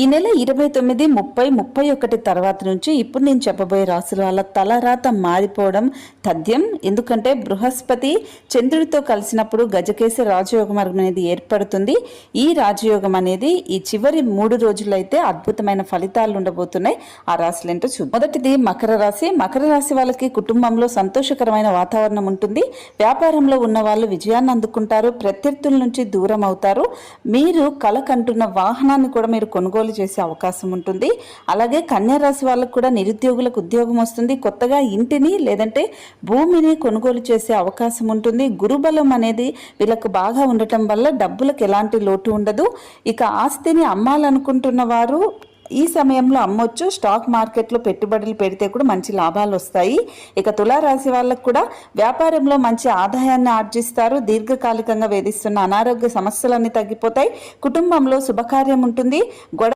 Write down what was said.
ఈ నెల ఇరవై తొమ్మిది ముప్పై ముప్పై ఒకటి తర్వాత నుంచి ఇప్పుడు నేను చెప్పబోయే రాసుల వాళ్ళ తలరాత మారిపోవడం తథ్యం. ఎందుకంటే బృహస్పతి చంద్రుడితో కలిసినప్పుడు గజకేశ మార్గం అనేది ఏర్పడుతుంది. ఈ రాజయోగం అనేది ఈ చివరి మూడు రోజులైతే అద్భుతమైన ఫలితాలు ఉండబోతున్నాయి. ఆ రాశులు ఏంటో చూద్దాం. మొదటిది మకర రాశి. మకర రాశి వాళ్ళకి కుటుంబంలో సంతోషకరమైన వాతావరణం ఉంటుంది. వ్యాపారంలో ఉన్న వాళ్ళు విజయాన్ని అందుకుంటారు. ప్రత్యర్థుల నుంచి దూరం అవుతారు. మీరు కలకంటున్న వాహనాన్ని కూడా మీరు కొనుగోలు కొనుగోలు చేసే అవకాశం ఉంటుంది. అలాగే కన్యా రాశి వాళ్ళకు కూడా నిరుద్యోగులకు ఉద్యోగం వస్తుంది. కొత్తగా ఇంటిని లేదంటే భూమిని కొనుగోలు చేసే అవకాశం ఉంటుంది. గురుబలం అనేది వీళ్ళకు బాగా ఉండటం వల్ల డబ్బులకు ఎలాంటి లోటు ఉండదు. ఇక ఆస్తిని అమ్మాలనుకుంటున్న వారు ఈ సమయంలో అమ్మొచ్చు. స్టాక్ మార్కెట్లో పెట్టుబడులు పెడితే కూడా మంచి లాభాలు వస్తాయి. ఇక తులారాశి వాళ్ళకు కూడా వ్యాపారంలో మంచి ఆదాయాన్ని ఆర్జిస్తారు. దీర్ఘకాలికంగా వేధిస్తున్న అనారోగ్య సమస్యలన్నీ తగ్గిపోతాయి. కుటుంబంలో శుభకార్యం ఉంటుంది. గొడవ